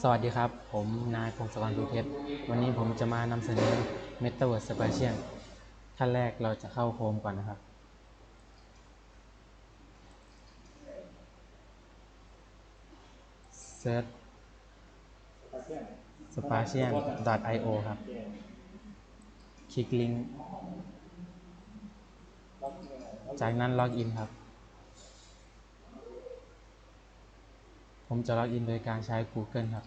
สวัสดีครับ ผมนายพงศกรภูเพชรวันนี้ผมจะมานำเสนอ Metaverse Spatial ขั้นแรกเราจะเข้าโฮมก่อนนะครับ Search spatial.io ครับ คลิกลิงก์ จากนั้นล็อกอินครับ ผมจะล็อกอินโดยการใช้ Google ครับ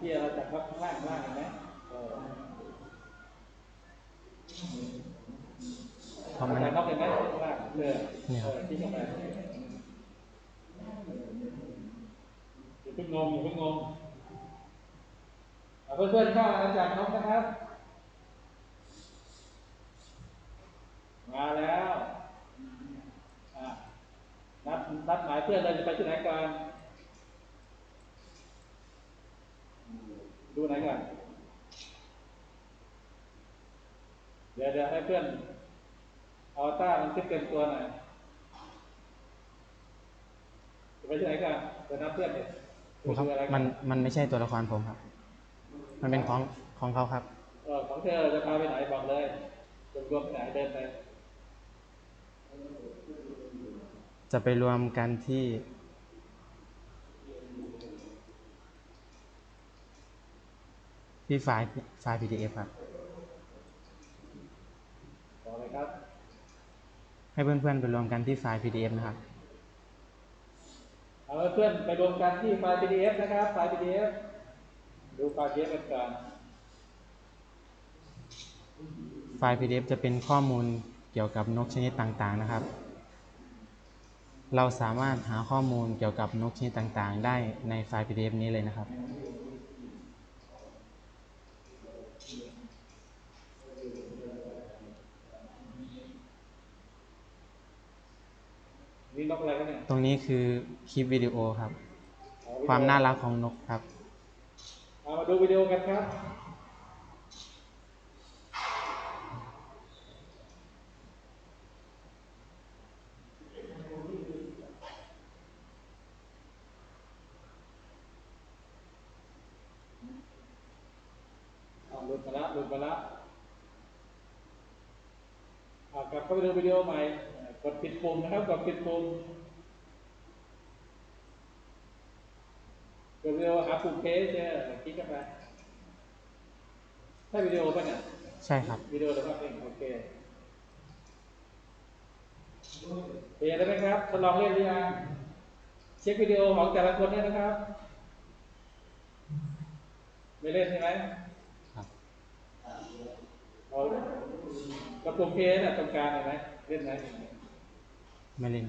พี่เราจับครับข้างล่างข้างล่างเห็นไหมเออพอมันจับน็อกเห็นไหมข้างล่างเออเนี่ยครับเออที่เข้าไปอย่าเพิ่งงงอย่าเพิ่งงง เอาเพื่อนๆเข้ามาจับน็อกนะครับ มาแล้วอะนัดนัดหมายเพื่อนเราจะไปที่ไหนกันดูไหนก่อนเดี๋ยวเดี๋ยวให้เพื่อนอวตารมันขึ้นเต็มตัวหน่อยจะไปที่ไหนกันเดี๋ยวนัดเพื่อนเดี๋ยวครูครับดูอะไรกัมันมันไม่ใช่ตัวละครผมครับ มันเป็นของของเขาครับเออของเธอจะพาไปไหนบอกเลยจะรวมไปไหนเดินไป จะไปรวมกันที่ ที่ไฟล์ไฟล์ PDF ครับบอกเลยครับ ให้เพื่อนๆไปรวมกันที่ไฟล์ PDF นะครับเอาเพื่อนไปรวมกันที่ไฟล์ PDF นะครับ ไฟล์ PDF ดูไฟล์ PDF กันก่อนไฟล์ PDF จะเป็นข้อมูลเกี่ยวกับนกชนิดต่างๆนะครับ เราสามารถหาข้อมูลเกี่ยวกับนกชนิดต่างๆ ได้ในไฟล์ PDF นี้เลยนะครับ นี่นกอะไรกันเนี่ยตรงนี้คือคลิปวิดีโอครับเอความน่ารักของนกครับเอามา ดูวิดีโอกันครับหลุดมาละหลุดมาละกลับเข้าไปดูวิดีโอใหม่ กดปิดปุ่มนะครับ กดปิดปุ่ม กดวิดีโอหาปุ่มเพจเจอคลิกเข้าไปใช่วิดีโอป่ะเนี่ยใช่ครับวิดีโอหรือว่าเพลงโอเคเพลงได้ไหมครับทดลองเล่นหรือยังเช็ควิดีโอของแต่ละคนด้วยนะครับไม่เล่นใช่ไหมครับเอากระปุ่มเพลงน่ะตรงกลางเห็นไหมเล่นไหมไม่เล่น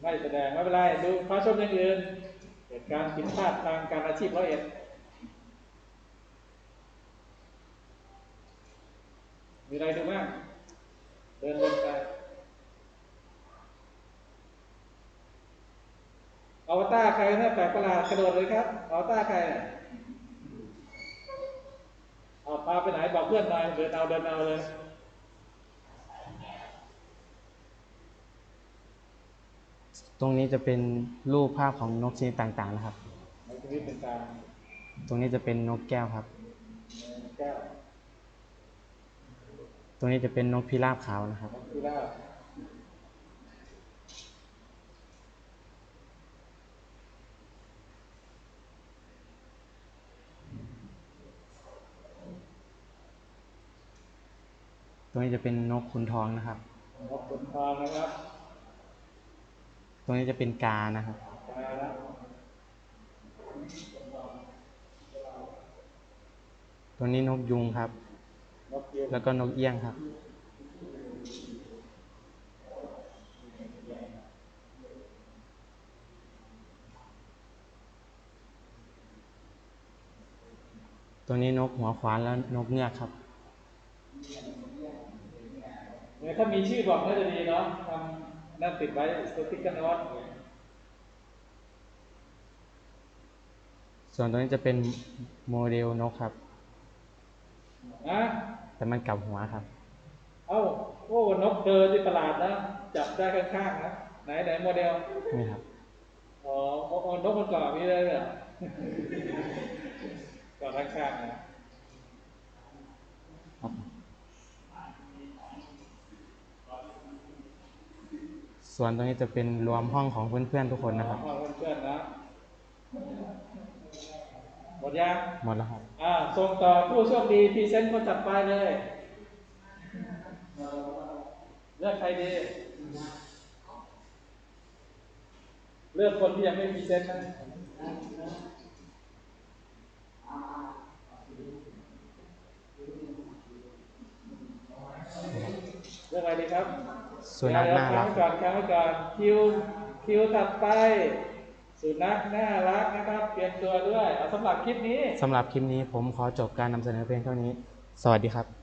ไม่แสดงไม่เป็นไรดูฟ้าชมอย่างอื่น เหตุการณ์ผิดพลาดทางการอาชีพร้อยเอ็ดมีอะไรดูบ้างเดินวนไปอวตารใครนี่ยแปลกประหลาดกระโดดเลยครับอวตารใครเนี่ยเอาพาไปไหนบอกเพื่อนหน่อยเดินเอาเดินเอาเลย ตรงนี้จะเป็นรูปภาพของนกชนิดต่างๆนะครับในชีวิตเป็นการตรงนี้จะเป็นนกแก้วครับ แก้วตรงนี้จะเป็นนกพิราบขาวนะครับ พิราบตรงนี้จะเป็นนกขุนทองนะครับ นกขุนทองนะครับ รงนี้จะเป็นกานะครับมาแล้วตรงนี้นกยุงครับ แล้วก็นกเอี้ยงครับ ตัวนี้นกหัวขวานแล้วนกเงือกครับเนี่ยถ้ามีชื่อบอกน่าจะดีเนาะทำ นั่นติดไว้สติ๊กเกอร์โน้ตส่วนตัวนี้จะเป็นโมเดลนกครับ นะแต่มันกลับหัวครับ เอ้าโอ้นกเดินที่ตลาดนะ จับได้ข้างๆนะไหนไหนโมเดลนี่ครับอ๋อโอ้โอ้นกมันเกาะมีเลยเหรอเกาะข้างๆนะ ส่วนตรงนี้จะเป็นรวมห้องของเพื่อนๆทุกคนนะครับอ๋อเพื่อนๆนะ หมดยังหมดแล้วครับ อ่าส่งต่อผู้โชคดีพรีเซนต์คนถัดไปเลย เลือกใครดี เลือกคนที่ยังไม่พรีเซนต์นะเลือกอะไรดีครับ สุนัขน่ารักเดี๋ยวๆค้างไว้ก่อนค้างไว้ก่อนคิวคิวถัดไป สุนัขน่ารักนะครับเตรียมตัวด้วยเอาสำหรับคลิปนี้สำหรับคลิปนี้ผมขอจบการนำเสนอเพียงเท่านี้ สวัสดีครับ